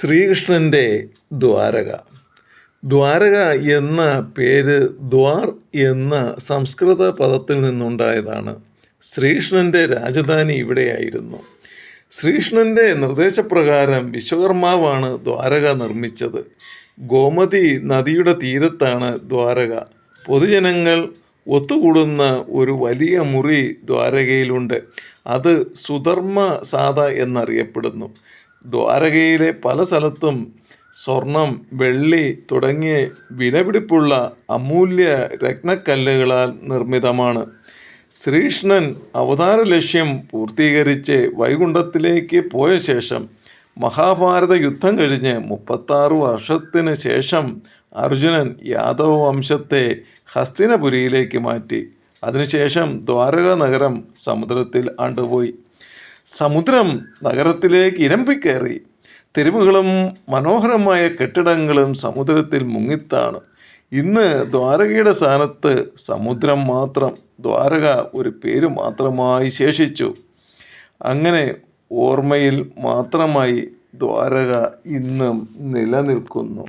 ശ്രീകൃഷ്ണന്റെ ദ്വാരക. ദ്വാരക എന്ന പേര് ദ്വാർ എന്ന സംസ്കൃത പദത്തിൽ നിന്നുണ്ടായതാണ്. ശ്രീകൃഷ്ണന്റെ രാജധാനി ഇവിടെയായിരുന്നു. ശ്രീകൃഷ്ണന്റെ നിർദ്ദേശപ്രകാരം വിശ്വകർമാവാണ് ദ്വാരക നിർമ്മിച്ചത്. ഗോമതി നദിയുടെ തീരത്താണ് ദ്വാരക. പൊതുജനങ്ങൾ ഒത്തുകൂടുന്ന ഒരു വലിയ മുറി ദ്വാരകയിലുണ്ട്. അത് സുധർമ്മ സാധ എന്നറിയപ്പെടുന്നു. ദ്വാരകയിലെ പല സ്ഥലത്തും സ്വർണം വെള്ളി തുടങ്ങിയ വിലപിടിപ്പുള്ള അമൂല്യ രത്നക്കല്ലുകളാൽ നിർമ്മിതമാണ്. ശ്രീകൃഷ്ണൻ അവതാര ലക്ഷ്യം പൂർത്തീകരിച്ച് വൈകുണ്ഠത്തിലേക്ക് പോയ ശേഷം മഹാഭാരത യുദ്ധം കഴിഞ്ഞ് മുപ്പത്താറ് വർഷത്തിന് ശേഷം അർജുനൻ യാദവ വംശത്തെ ഹസ്തിനപുരിയിലേക്ക് മാറ്റി. അതിനുശേഷം ദ്വാരക നഗരം സമുദ്രത്തിൽ ആണ്ടുപോയി. സമുദ്രം നഗരത്തിലേക്ക് ഇരമ്പിക്കയറി തെരുവുകളും മനോഹരമായ കെട്ടിടങ്ങളും സമുദ്രത്തിൽ മുങ്ങിത്താണ്. ഇന്ന് ദ്വാരകയുടെ സ്ഥാനത്ത് സമുദ്രം മാത്രം ദ്വാരക ഒരു പേര് മാത്രമായി ശേഷിച്ചു. അങ്ങനെ ഓർമ്മയിൽ മാത്രമായി ദ്വാരക ഇന്നും നിലനിൽക്കുന്നു.